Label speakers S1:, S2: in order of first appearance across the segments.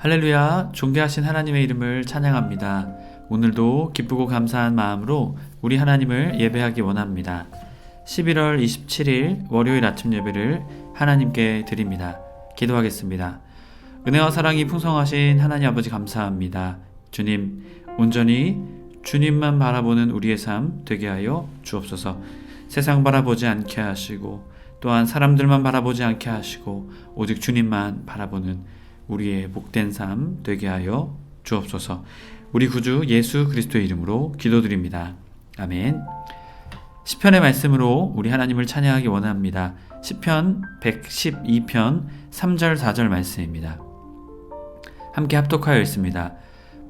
S1: 할렐루야, 존귀하신 하나님의 이름을 찬양합니다. 오늘도 기쁘고 감사한 마음으로 우리 하나님을 예배하기 원합니다. 11월 27일 월요일 아침 예배를 하나님께 드립니다. 기도하겠습니다. 은혜와 사랑이 풍성하신 하나님 아버지 감사합니다. 주님, 온전히 주님만 바라보는 우리의 삶 되게 하여 주옵소서. 세상 바라보지 않게 하시고 또한 사람들만 바라보지 않게 하시고 오직 주님만 바라보는 우리의 복된 삶 되게 하여 주옵소서. 우리 구주 예수 그리스도의 이름으로 기도드립니다. 아멘. 시편의 말씀으로 우리 하나님을 찬양하기 원합니다. 시편 112편 3절 4절 말씀입니다. 함께 합독하여 읽습니다.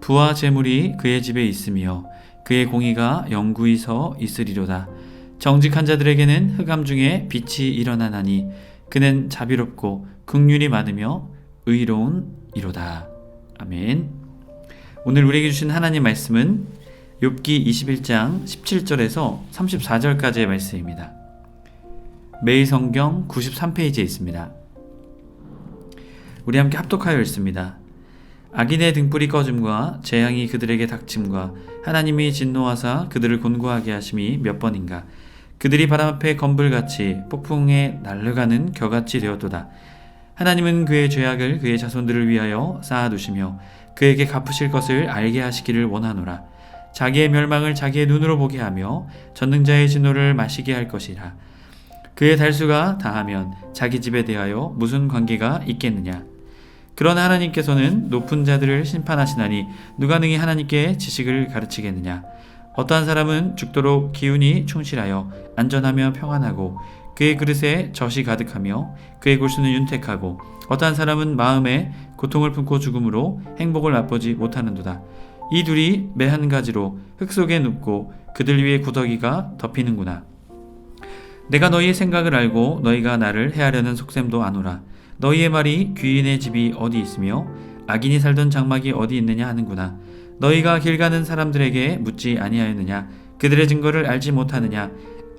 S1: 부와 재물이 그의 집에 있으며 그의 공의가 영구히 서 있으리로다. 정직한 자들에게는 흑암 중에 빛이 일어나나니 그는 자비롭고 극률이 많으며 의로운 이로다. 아멘. 오늘 우리에게 주신 하나님 말씀은 욥기 21장 17절에서 34절까지의 말씀입니다. 매일 성경 93페이지에 있습니다. 우리 함께 합독하여 읽습니다. 악인의 등불이 꺼짐과 재앙이 그들에게 닥침과 하나님이 진노하사 그들을 곤고하게 하심이 몇 번인가 그들이 바람 앞에 건불같이 폭풍에 날려가는 겨같이 되었도다. 하나님은 그의 죄악을 그의 자손들을 위하여 쌓아두시며 그에게 갚으실 것을 알게 하시기를 원하노라. 자기의 멸망을 자기의 눈으로 보게 하며 전능자의 진노를 마시게 할 것이라. 그의 달수가 다하면 자기 집에 대하여 무슨 관계가 있겠느냐? 그러나 하나님께서는 높은 자들을 심판하시나니 누가 능히 하나님께 지식을 가르치겠느냐? 어떠한 사람은 죽도록 기운이 충실하여 안전하며 평안하고 그의 그릇에 젖이 가득하며 그의 골수는 윤택하고 어떠한 사람은 마음에 고통을 품고 죽음으로 행복을 맛보지 못하는도다. 이 둘이 매 한 가지로 흙 속에 눕고 그들 위에 구더기가 덮이는구나. 내가 너희의 생각을 알고 너희가 나를 해하려는 속셈도 아노라. 너희의 말이 귀인의 집이 어디 있으며 악인이 살던 장막이 어디 있느냐 하는구나. 너희가 길 가는 사람들에게 묻지 아니하였느냐? 그들의 증거를 알지 못하느냐?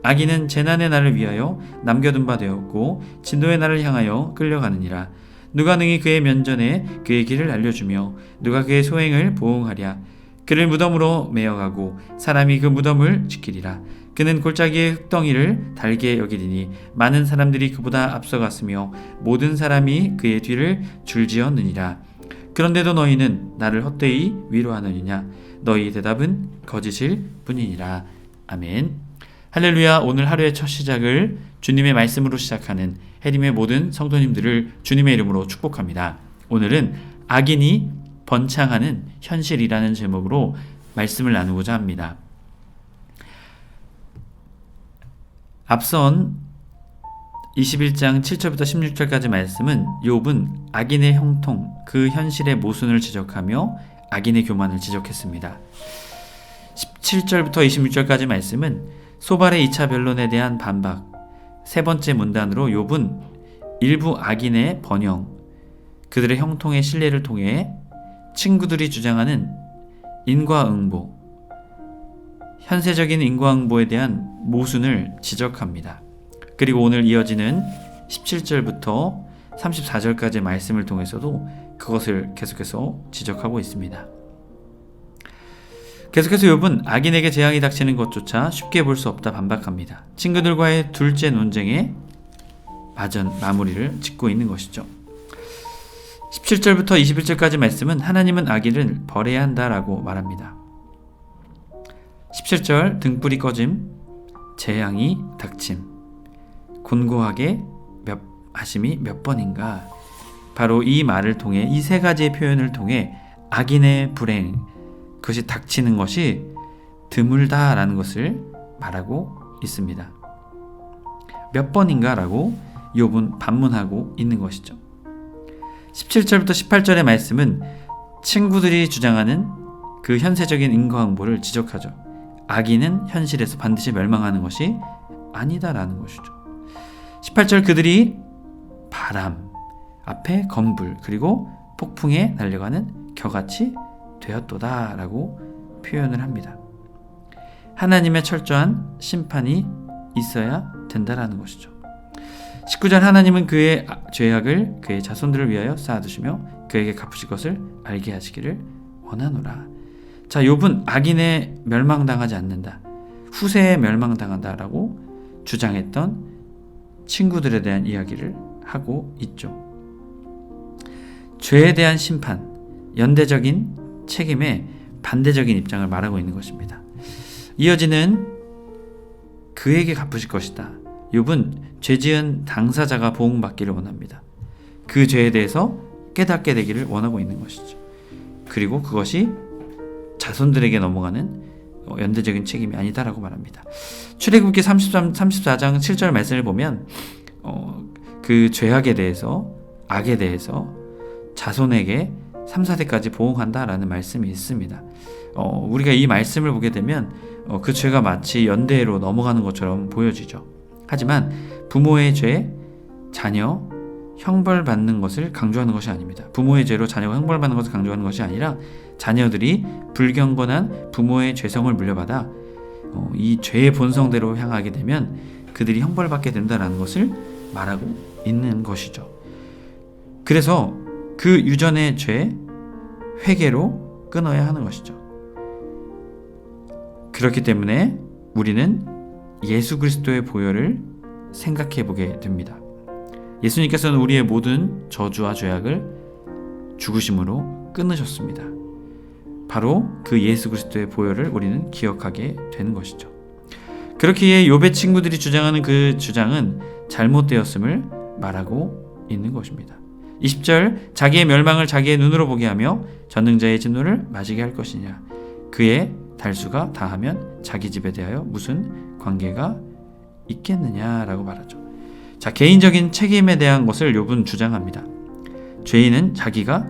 S1: 악인은 재난의 날을 위하여 남겨둔 바 되었고 진노의 날을 향하여 끌려가느니라. 누가 능히 그의 면전에 그의 길을 알려주며 누가 그의 소행을 보응하랴. 그를 무덤으로 메어가고 사람이 그 무덤을 지키리라. 그는 골짜기의 흙덩이를 달게 여기리니 많은 사람들이 그보다 앞서갔으며 모든 사람이 그의 뒤를 줄지었느니라. 그런데도 너희는 나를 헛되이 위로하느냐? 너희 대답은 거짓일 뿐이니라. 아멘. 할렐루야. 오늘 하루의 첫 시작을 주님의 말씀으로 시작하는 해림의 모든 성도님들을 주님의 이름으로 축복합니다. 오늘은 악인이 번창하는 현실이라는 제목으로 말씀을 나누고자 합니다. 앞선 21장 7절부터 16절까지 말씀은 욥은 악인의 형통, 그 현실의 모순을 지적하며 악인의 교만을 지적했습니다. 17절부터 26절까지 말씀은 소발의 2차 변론에 대한 반박, 세 번째 문단으로 욥은 일부 악인의 번영, 그들의 형통의 신뢰를 통해 친구들이 주장하는 인과응보, 현세적인 인과응보에 대한 모순을 지적합니다. 그리고 오늘 이어지는 17절부터 34절까지의 말씀을 통해서도 그것을 계속해서 지적하고 있습니다. 계속해서 욥은 악인에게 재앙이 닥치는 것조차 쉽게 볼 수 없다 반박합니다. 친구들과의 둘째 논쟁에 마전 마무리를 짓고 있는 것이죠. 17절부터 21절까지 말씀은 하나님은 악인을 벌해야 한다라고 말합니다. 17절 등불이 꺼짐, 재앙이 닥침. 곤고하게 몇 하심이 몇 번인가? 바로 이 말을 통해 이 세 가지의 표현을 통해 악인의 불행 그것이 닥치는 것이 드물다라는 것을 말하고 있습니다. 몇 번인가라고 욥은 반문하고 있는 것이죠. 17절부터 18절의 말씀은 친구들이 주장하는 그 현세적인 인과응보를 지적하죠. 악인은 현실에서 반드시 멸망하는 것이 아니다라는 것이죠. 18절 그들이 바람 앞에 건불 그리고 폭풍에 날려가는 겨같이 되었도다 라고 표현을 합니다. 하나님의 철저한 심판이 있어야 된다라는 것이죠. 19절 하나님은 그의 아- 죄악을 그의 자손들을 위하여 쌓아두시며 그에게 갚으실 것을 알게 하시기를 원하노라. 자, 욥은 악인에 멸망당하지 않는다. 후세에 멸망당한다라고 주장했던 친구들에 대한 이야기를 하고 있죠. 죄에 대한 심판, 연대적인 책임에 반대적인 입장을 말하고 있는 것입니다. 이어지는 그에게 갚으실 것이다. 욥은 죄지은 당사자가 보응받기를 원합니다. 그 죄에 대해서 깨닫게 되기를 원하고 있는 것이죠. 그리고 그것이 자손들에게 넘어가는 어, 연대적인 책임이 아니다라고 말합니다. 출애굽기 33, 34장 7절 말씀을 보면 어, 그 죄악에 대해서 악에 대해서 자손에게 3, 4대까지 보응한다라는 말씀이 있습니다. 어, 우리가 이 말씀을 보게 되면 어, 그 죄가 마치 연대로 넘어가는 것처럼 보여지죠. 하지만 부모의 죄, 자녀, 형벌 받는 것을 강조하는 것이 아닙니다. 부모의 죄로 자녀가 형벌 받는 것을 강조하는 것이 아니라 자녀들이 불경건한 부모의 죄성을 물려받아 어, 이 죄의 본성대로 향하게 되면 그들이 형벌받게 된다라는 것을 말하고 있는 것이죠. 그래서 그 유전의 죄 회개로 끊어야 하는 것이죠. 그렇기 때문에 우리는 예수 그리스도의 보혈을 생각해 보게 됩니다. 예수님께서는 우리의 모든 저주와 죄악을 죽으심으로 끊으셨습니다. 바로 그 예수 그리스도의 보혈을 우리는 기억하게 되는 것이죠. 그렇기에 욥의 친구들이 주장하는 그 주장은 잘못되었음을 말하고 있는 것입니다. 20절 자기의 멸망을 자기의 눈으로 보게 하며 전능자의 진노를 맞이게 할 것이냐 그의 달수가 다하면 자기 집에 대하여 무슨 관계가 있겠느냐라고 말하죠. 자, 개인적인 책임에 대한 것을 욥은 주장합니다. 죄인은 자기가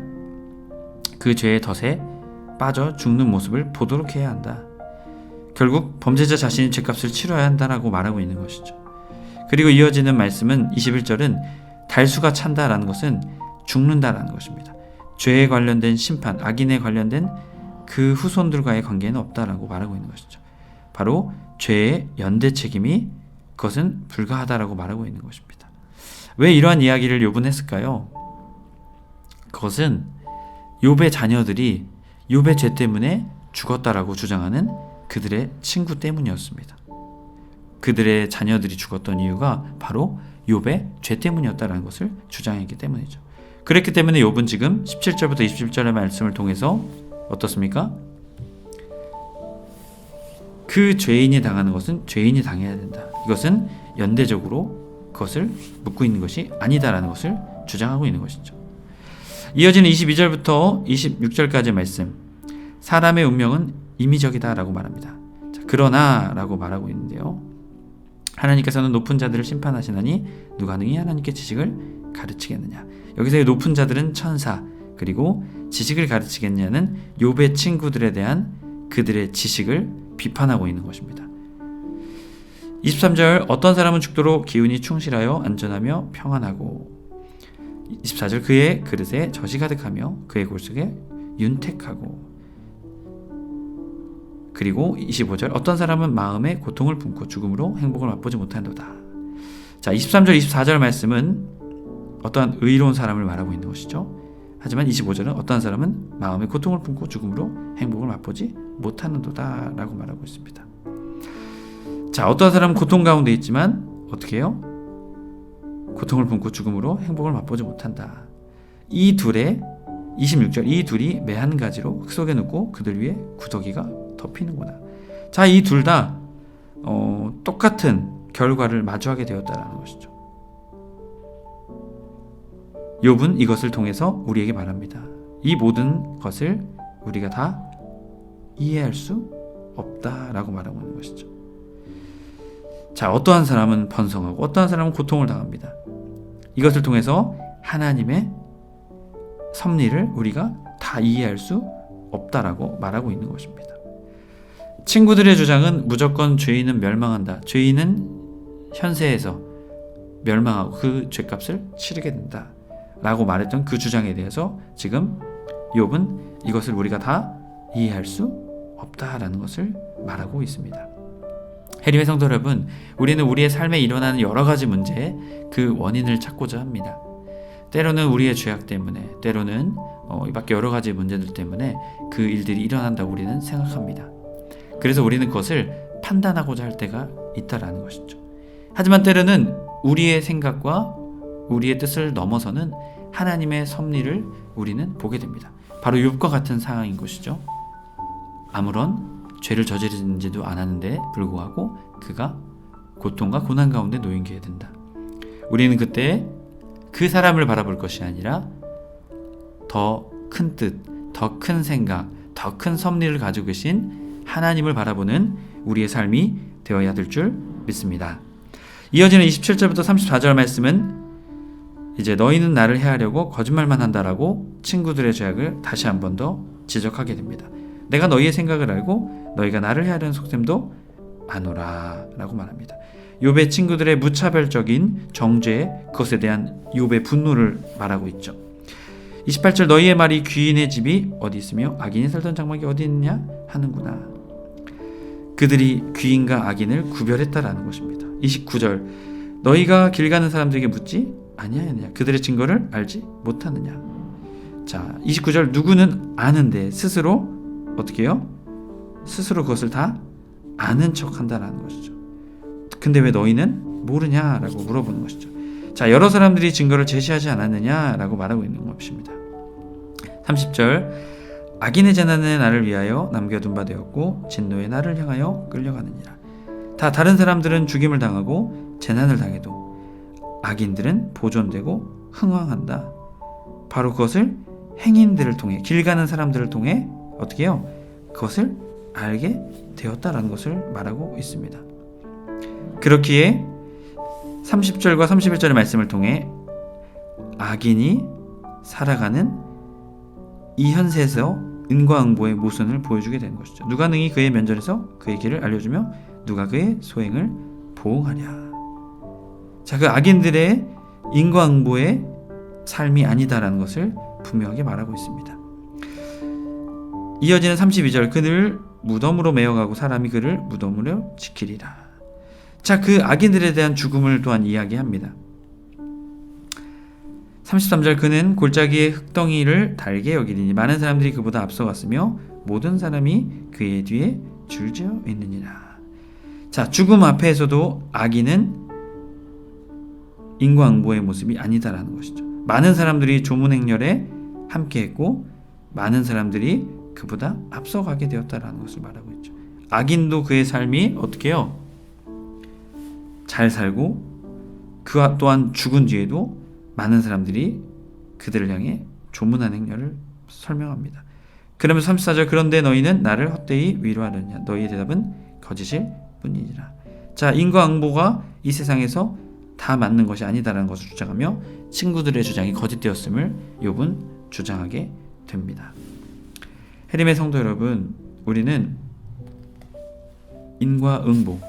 S1: 그 죄의 덫에 빠져 죽는 모습을 보도록 해야 한다. 결국 범죄자 자신이 죄값을 치러야 한다라고 말하고 있는 것이죠. 그리고 이어지는 말씀은 21절은 달수가 찬다라는 것은 죽는다라는 것입니다. 죄에 관련된 심판, 악인에 관련된 그 후손들과의 관계는 없다라고 말하고 있는 것이죠. 바로 죄의 연대 책임이 그것은 불가하다라고 말하고 있는 것입니다. 왜 이러한 이야기를 욥은 했을까요? 그것은 욥의 자녀들이 욥의 죄 때문에 죽었다라고 주장하는 그들의 친구 때문이었습니다. 그들의 자녀들이 죽었던 이유가 바로 욥의 죄 때문이었다라는 것을 주장했기 때문이죠. 그랬기 때문에 욥은 지금 17절부터 27절의 말씀을 통해서 어떻습니까? 그 죄인이 당하는 것은 죄인이 당해야 된다. 이것은 연대적으로 그것을 묻고 있는 것이 아니다라는 것을 주장하고 있는 것이죠. 이어지는 22절부터 26절까지 말씀. 사람의 운명은 임의적이다라고 말합니다. 자, 그러나라고 말하고 있는데요. 하나님께서는 높은 자들을 심판하시나니 누가 능히 하나님께 지식을 가르치겠느냐. 여기서의 높은 자들은 천사 그리고 지식을 가르치겠냐는 욥의 친구들에 대한 그들의 지식을 비판하고 있는 것입니다. 23절 어떤 사람은 죽도록 기운이 충실하여 안전하며 평안하고 24절 그의 그릇에 젖이 가득하며 그의 골속에 윤택하고 그리고 25절 어떤 사람은 마음에 고통을 품고 죽음으로 행복을 맛보지 못한도다. 자, 23절 24절 말씀은 어떠한 의로운 사람을 말하고 있는 것이죠. 하지만 25절은 어떠한 사람은 마음에 고통을 품고 죽음으로 행복을 맛보지 못하는도다라고 말하고 있습니다. 자, 어떠한 사람은 고통 가운데 있지만 어떻게 해요? 고통을 품고 죽음으로 행복을 맛보지 못한다. 이 둘의 26절 이 둘이 매 한 가지로 흙 속에 눕고 그들 위에 구더기가 덮이는구나. 자, 이 둘 다 어, 똑같은 결과를 마주하게 되었다라는 것이죠. 욥은 이것을 통해서 우리에게 말합니다. 이 모든 것을 우리가 다 이해할 수 없다라고 말하고 있는 것이죠. 자, 어떠한 사람은 번성하고 어떠한 사람은 고통을 당합니다. 이것을 통해서 하나님의 섭리를 우리가 다 이해할 수 없다라고 말하고 있는 것입니다. 친구들의 주장은 무조건 죄인은 멸망한다. 죄인은 현세에서 멸망하고 그 죄값을 치르게 된다. 라고 말했던 그 주장에 대해서 지금 욥은 이것을 우리가 다 이해할 수 없다라는 것을 말하고 있습니다. 해림의 성도 여러분, 우리는 우리의 삶에 일어나는 여러 가지 문제에 그 원인을 찾고자 합니다. 때로는 우리의 죄악 때문에, 때로는 어, 이 밖에 여러 가지 문제들 때문에 그 일들이 일어난다고 우리는 생각합니다. 그래서 우리는 그것을 판단하고자 할 때가 있다라는 것이죠. 하지만 때로는 우리의 생각과 우리의 뜻을 넘어서는 하나님의 섭리를 우리는 보게 됩니다. 바로 욥과 같은 상황인 것이죠. 아무런 죄를 저지르지도 않았는데 불구하고 그가 고통과 고난 가운데 놓이게 된다. 우리는 그때 그 사람을 바라볼 것이 아니라 더 큰 뜻, 더 큰 생각, 더 큰 섭리를 가지고 계신 하나님을 바라보는 우리의 삶이 되어야 될 줄 믿습니다. 이어지는 27절부터 34절 말씀은 이제 너희는 나를 해하려고 거짓말만 한다라고 친구들의 죄악을 다시 한 번 더 지적하게 됩니다. 내가 너희의 생각을 알고 너희가 나를 해하려는 속셈도 아노라라고 말합니다. 욥의 친구들의 무차별적인 정죄 그것에 대한 욥의 분노를 말하고 있죠. 28절 너희의 말이 귀인의 집이 어디 있으며 악인이 살던 장막이 어디 있느냐 하는구나. 그들이 귀인과 악인을 구별했다라는 것입니다. 29절 너희가 길 가는 사람들에게 묻지 아니하느냐 그들의 증거를 알지 못하느냐. 자, 29절 누구는 아는데 스스로 어떻게 해요? 스스로 그것을 다 아는 척 한다라는 것이죠. 근데 왜 너희는 모르냐라고 물어보는 것이죠. 자, 여러 사람들이 증거를 제시하지 않았느냐라고 말하고 있는 것입니다. 30절 악인의 재난은 나를 위하여 남겨둔 바 되었고 진노의 나를 향하여 끌려가느니라. 다 다른 사람들은 죽임을 당하고 재난을 당해도 악인들은 보존되고 흥왕한다. 바로 그것을 행인들을 통해 길 가는 사람들을 통해 어떻게 해요? 그것을 알게 되었다라는 것을 말하고 있습니다. 그렇기에 30절과 31절의 말씀을 통해 악인이 살아가는 이 현세에서 인과응보의 모순을 보여주게 되는 것이죠. 누가 능히 그의 면전에서 그의 길을 알려주며 누가 그의 소행을 보응하랴. 자, 그 악인들의 인과응보의 삶이 아니다라는 것을 분명하게 말하고 있습니다. 이어지는 32절 그를 무덤으로 메어가고 사람이 그를 무덤으로 지키리라. 자, 그 악인들에 대한 죽음을 또한 이야기합니다. 33절 그는 골짜기의 흙덩이를 달게 여기리니 많은 사람들이 그보다 앞서갔으며 모든 사람이 그의 뒤에 줄지어 있느니라. 자, 죽음 앞에서도 악인은 인과응보의 모습이 아니다라는 것이죠. 많은 사람들이 조문 행렬에 함께했고 많은 사람들이 그보다 앞서가게 되었다라는 것을 말하고 있죠. 악인도 그의 삶이 어떻게 해요? 잘 살고 그 또한 죽은 뒤에도 많은 사람들이 그들을 향해 조문한 행렬을 설명합니다. 그러면서 34절 그런데 너희는 나를 헛되이 위로하느냐 너희의 대답은 거짓일 뿐이니라. 자 인과응보가 이 세상에서 다 맞는 것이 아니다라는 것을 주장하며 친구들의 주장이 거짓되었음을 욥은 주장하게 됩니다. 해림의 성도 여러분, 우리는 인과응보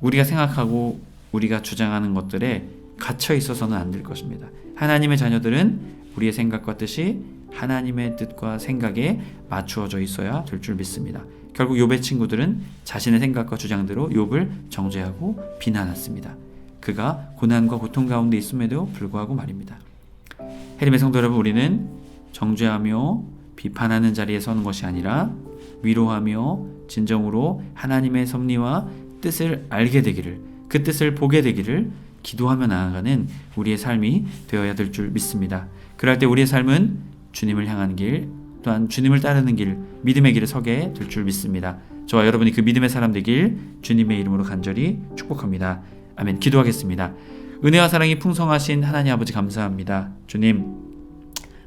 S1: 우리가 생각하고 우리가 주장하는 것들에 갇혀 있어서는 안 될 것입니다. 하나님의 자녀들은 우리의 생각과 뜻이 하나님의 뜻과 생각에 맞추어져 있어야 될 줄 믿습니다. 결국 욥의 친구들은 자신의 생각과 주장대로 욥을 정죄하고 비난했습니다. 그가 고난과 고통 가운데 있음에도 불구하고 말입니다. 해림의 성도 여러분, 우리는 정죄하며 비판하는 자리에 서는 것이 아니라 위로하며 진정으로 하나님의 섭리와 뜻을 알게 되기를 그 뜻을 보게 되기를 기도하며 나아가는 우리의 삶이 되어야 될 줄 믿습니다. 그럴 때 우리의 삶은 주님을 향하는 길 또한 주님을 따르는 길 믿음의 길에 서게 될 줄 믿습니다. 저와 여러분이 그 믿음의 사람 되길 주님의 이름으로 간절히 축복합니다. 아멘. 기도하겠습니다. 은혜와 사랑이 풍성하신 하나님 아버지 감사합니다. 주님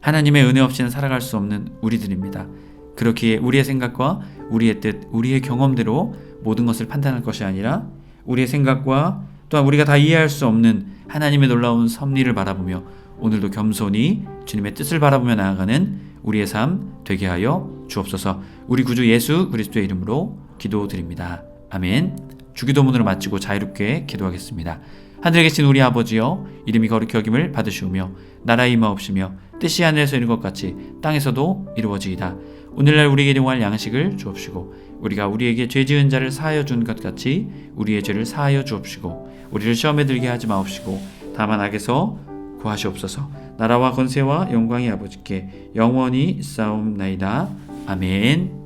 S1: 하나님의 은혜 없이는 살아갈 수 없는 우리들입니다. 그렇기에 우리의 생각과 우리의 뜻, 우리의 경험대로 모든 것을 판단할 것이 아니라 우리의 생각과 또한 우리가 다 이해할 수 없는 하나님의 놀라운 섭리를 바라보며 오늘도 겸손히 주님의 뜻을 바라보며 나아가는 우리의 삶 되게 하여 주옵소서. 우리 구주 예수 그리스도의 이름으로 기도드립니다. 아멘. 주기도문으로 마치고 자유롭게 기도하겠습니다. 하늘에 계신 우리 아버지여 이름이 거룩히 여김을 받으시오며 나라의 임하옵시며 뜻이 하늘에서 이룬 것 같이 땅에서도 이루어지이다. 오늘날 우리에게 용할 양식을 주옵시고 우리가 우리에게 죄 지은 자를 사하여 준 것 같이 우리의 죄를 사하여 주옵시고 우리를 시험에 들게 하지 마옵시고 다만 악에서 구하시옵소서. 나라와 권세와 영광이 아버지께 영원히 싸움나이다. 아멘